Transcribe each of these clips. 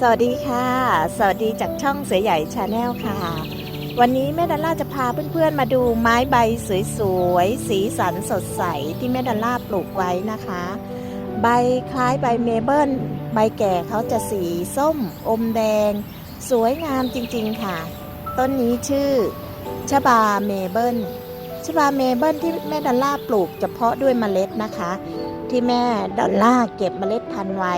สวัสดีค่ะ สวัสดีจากช่องเสือใหญ่ชาแนลค่ะ วันนี้แม่ดัลล่าจะพาเพื่อนๆมาดูไม้ใบสวยๆ สีสันสดใสที่แม่ดัลล่าปลูกไว้นะคะ ใบคล้ายใบเมเบิลใบแก่เขาจะสีส้ม อมแดง สวยงามจริงๆค่ะ ต้นนี้ชื่อชบาเมเบิลชบาเมเบิลที่แม่ดัลล่าปลูกเฉพาะด้วยเมล็ดนะคะ ที่แม่ดอลล่าเก็บเมล็ดพันธุ์ไว้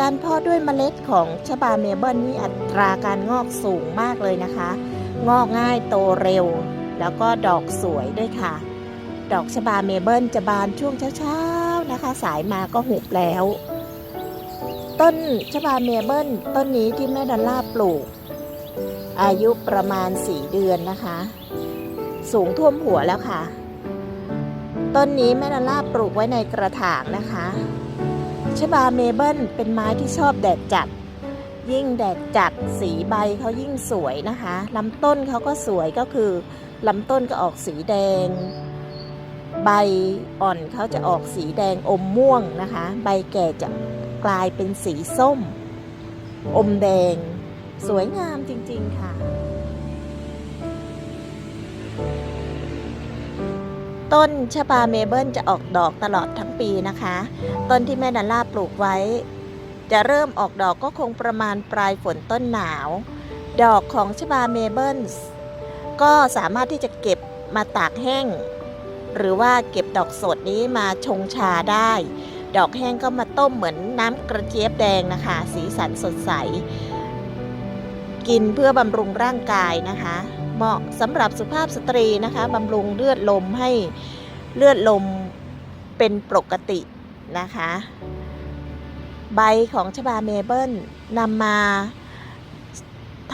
การเพาะด้วยเมล็ดของชบาเมเบิลนี่อัตราการงอกสูงมากเลยนะคะ งอกง่ายโตเร็ว แล้วก็ดอกสวยด้วยค่ะ ดอกชบาเมเบิลจะบานช่วงเช้าๆนะคะ สายมาก็หุบแล้ว ต้นชบาเมเบิลต้นนี้ที่แม่ดอลล่าปลูก อายุประมาณ 4 เดือนนะคะ สูงท่วมหัวแล้วค่ะ ต้นนี้แม่ดอลล่าปลูกไว้ในกระถางนะคะ ชบาเมเบิลเป็นไม้ที่ชอบแดดจัด ยิ่งแดดจัดสีใบเขายิ่งสวยนะคะลำต้นเขาก็สวยก็คือลำต้นก็ออกสีแดง ใบอ่อนเขาจะออกสีแดงอมม่วงนะคะ ใบแก่จะกลายเป็นสีส้ม อมแดง สวยงามจริง ๆ ค่ะ ต้นชะบาเมเบิลจะออกดอกตลอดทั้งปีนะคะ ต้นที่แม่ดัลล่าปลูกไว้ จะเริ่มออกดอกก็คงประมาณปลายฝนต้นหนาว ดอกของชะบาเมเบิลก็สามารถที่จะเก็บมาตากแห้ง หรือว่าเก็บดอกสดนี้มาชงชาได้ ดอกแห้งก็มาต้มเหมือนน้ำกระเจี๊ยบแดงนะคะ สีสันสดใส กินเพื่อบำรุงร่างกายนะคะ เหมาะสำหรับสุภาพสตรีนะคะบำรุงเลือดลมให้เลือดลมเป็นปกตินะคะ ใบของชบาเมเบิลนำมา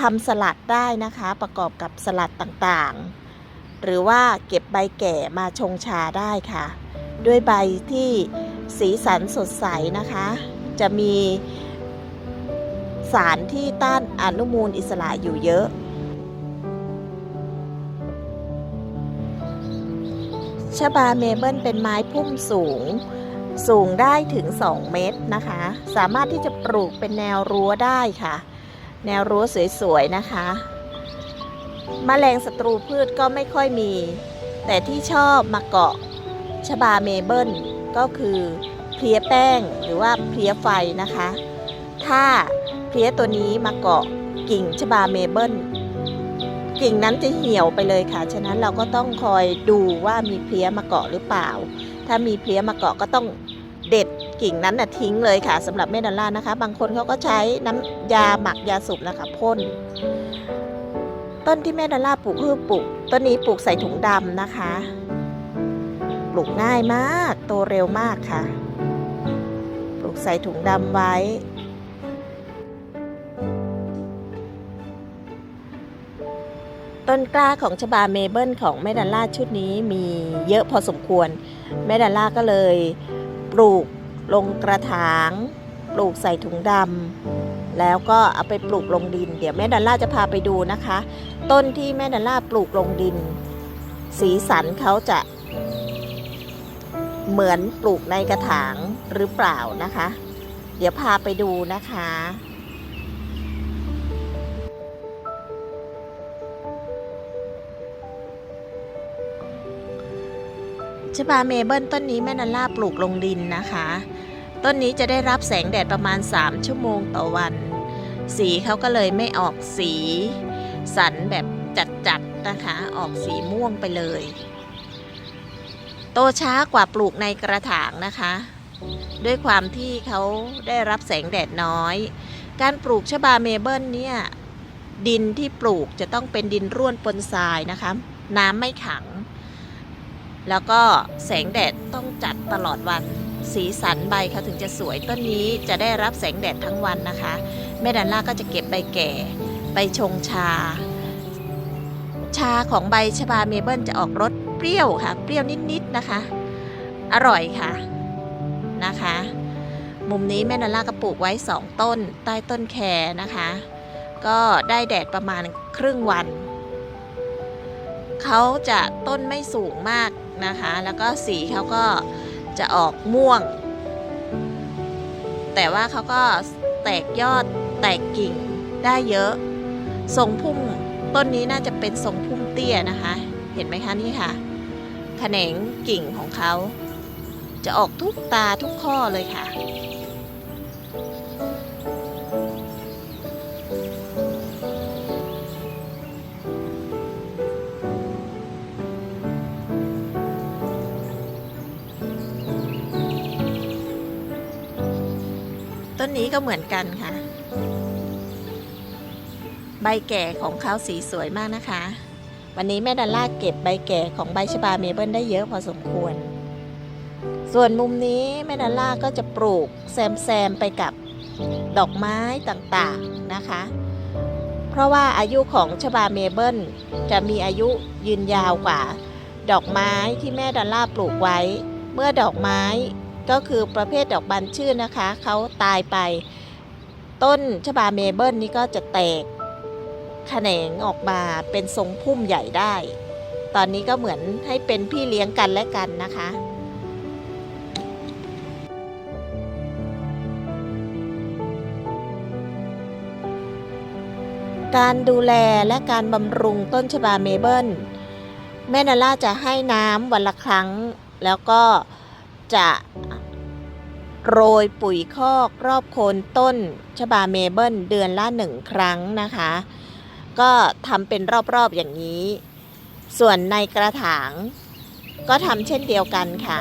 ทำสลัดได้นะคะ ประกอบกับสลัดต่างๆ หรือว่าเก็บใบแก่มาชงชาได้ค่ะ ด้วยใบที่สีสันสดใสนะคะ จะมีสารที่ต้านอนุมูลอิสระอยู่เยอะ ชบาเมเบิลเป็นไม้พุ่มสูง สูงได้ถึง 2 เมตรนะคะ สามารถที่จะปลูกเป็นแนวรั้วได้ค่ะ แนวรั้วสวยๆนะคะแมลงศัตรูพืชก็ไม่ค่อยมี แต่ที่ชอบมาเกาะชบาเมเบิลก็คือเพลียแป้งหรือว่าเพลียไฟนะคะ ถ้าเพลียตัวนี้มาเกาะกิ่งชบาเมเบิล กิ่งนั้นจะเหี่ยวไปเลยค่ะ ฉะนั้นเราก็ต้องคอยดูว่ามีเพลี้ยมาเกาะหรือเปล่า ถ้ามีเพลี้ยมาเกาะก็ต้องเด็ดกิ่งนั้นน่ะทิ้งเลยค่ะสำหรับแม่ดอลล่านะคะ บางคนเขาก็ใช้น้ำยาหมักยาสูบนะคะพ่นต้นที่แม่ดอลล่าปลูกคือปลูกต้นนี้ปลูกใส่ถุงดำนะคะ ปลูกง่ายมาก โตเร็วมากค่ะ ปลูกใส่ถุงดำไว้ ต้นกล้าของชบาเมเบิลของแม่ดัลล่าชุดนี้มีเยอะพอสมควร แม่ดัลล่าก็เลยปลูกลงกระถาง ปลูกใส่ถุงดำแล้วก็เอาไปปลูกลงดิน เดี๋ยวแม่ดัลล่าจะพาไปดูนะคะ ต้นที่แม่ดัลล่าปลูกลงดิน สีสันเขาจะ เหมือนปลูกในกระถางหรือเปล่านะคะ เดี๋ยวพาไปดูนะคะ ชบาเมเบิลต้นนี้แม่นันล่าปลูกลงดินนะคะ ต้นนี้จะได้รับแสงแดดประมาณ 3 ชั่วโมงต่อวัน สีเขาก็เลยไม่ออกสี สันแบบจัดๆนะคะ ออกสีม่วงไปเลย โตช้ากว่าปลูกในกระถางนะคะ ด้วยความที่เขาได้รับแสงแดดน้อย การปลูกชบาเมเบิลเนี่ยดินที่ปลูกจะต้องเป็นดินร่วนปนทรายนะคะ น้ำไม่ขัง แล้วก็แสงแดดต้องจัดตลอดวัน สีสันใบเขาถึงจะสวยต้นนี้จะได้รับแสงแดดทั้งวันนะคะ แม่ดันล่าก็จะเก็บใบแก่ ไปชงชา ชาของใบชบาเมเบิลจะออกรสเปรี้ยวค่ะ เปรี้ยวนิดๆนะคะ อร่อยค่ะนะคะ มุมนี้แม่ดันล่าก็ปลูกไว้ 2 ต้น ใต้ต้นแคนะคะ ก็ได้แดดประมาณครึ่งวันเขาจะต้นไม่สูงมาก นะคะ แล้วก็สีเขาก็จะออกม่วง แต่ว่าเขาก็แตกยอดแตกกิ่งได้เยอะ ทรงพุ่มต้นนี้น่าจะเป็นทรงพุ่มเตี้ยนะคะ เห็นไหมคะนี่ค่ะแขนงกิ่งของเขาจะออกทุกตาทุกข้อเลยค่ะ ต้นนี้ก็เหมือนกันค่ะ ใบแก่ของเขาสีสวยมากนะคะ วันนี้แม่ดัลล่าเก็บใบแก่ของใบชบาเมเบิลได้เยอะพอสมควร ส่วนมุมนี้แม่ดัลล่าก็จะปลูกแซมแซมๆไปกับดอกไม้ต่างๆนะคะ เพราะว่าอายุของชบาเมเบิลจะมีอายุยืนยาวกว่า ดอกไม้ที่แม่ดัลล่าปลูกไว้ เมื่อดอกไม้ ก็คือประเภทดอกบานชื่นนะคะ เขาตายไป ต้นชบาเมเบิลนี่ก็จะแตกแขนงออกมาเป็นทรงพุ่มใหญ่ได้ ตอนนี้ก็เหมือนให้เป็นพี่เลี้ยงกันและกันนะคะการดูแลและการบำรุงต้นชบาเมเบิลแม่นาล่าจะให้น้ำวันละครั้ง แล้วก็จะ โรยปุ๋ยคอกรอบโคนต้นชบาเมเบิลเดือนละหนึ่งครั้งนะคะ ก็ทำเป็นรอบๆอย่างนี้ ส่วนในกระถาง ก็ทำเช่นเดียวกันค่ะ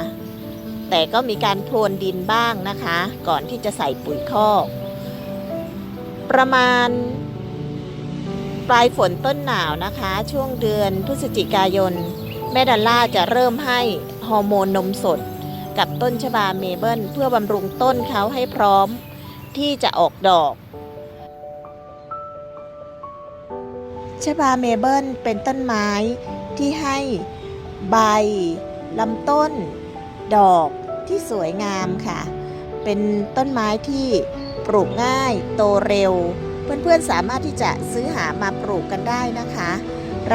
แต่ก็มีการพรวนดินบ้างนะคะ ก่อนที่จะใส่ปุ๋ยคอก ประมาณปลายฝนต้นหนาวนะคะ ช่วงเดือนพฤศจิกายน แม่ดัลล่าจะเริ่มให้ฮอร์โมนนมสด กับต้นชบาเมเบิลเพื่อบำรุงต้นเขาให้พร้อมที่จะออกดอกชบาเมเบิลเป็นต้นไม้ที่ให้ใบลำต้น ดอกที่สวยงามค่ะ เป็นต้นไม้ที่ปลูกง่ายโตเร็ว เพื่อนๆสามารถที่จะซื้อหามาปลูกกันได้นะคะ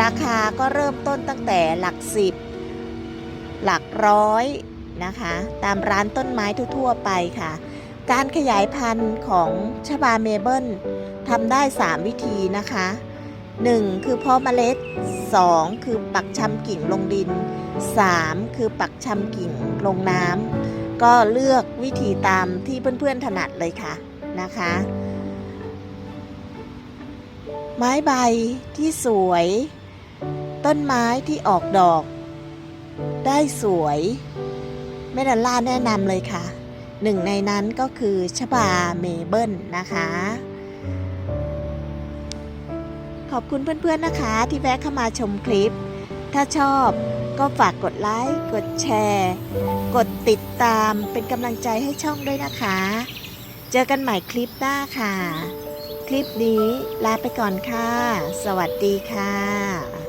ราคาก็เริ่มต้นตั้งแต่หลักสิบหลักร้อย นะคะ ตามร้านต้นไม้ทั่วๆไปค่ะ การขยายพันธุ์ของชบาเมเบิลทำได้ 3 วิธีนะคะ 1. คือเพาะเมล็ด 2. คือปักชำกิ่งลงดิน 3. คือปักชำกิ่งลงน้ำก็เลือกวิธีตามที่เพื่อนๆถนัดเลยค่ะนะคะ ไม้ใบที่สวย ต้นไม้ที่ออกดอก ได้สวย แม่ดัลล่าแนะนำเลยค่ะ หนึ่งในนั้นก็คือชบาเมเบิลนะคะ ขอบคุณเพื่อนๆนะคะ ที่แวะเข้ามาชมคลิป ถ้าชอบก็ฝากกดไลค์ กดแชร์ กดติดตามเป็นกำลังใจให้ช่องด้วยนะคะ เจอกันใหม่คลิปหน้าค่ะ คลิปนี้ลาไปก่อนค่ะ สวัสดีค่ะ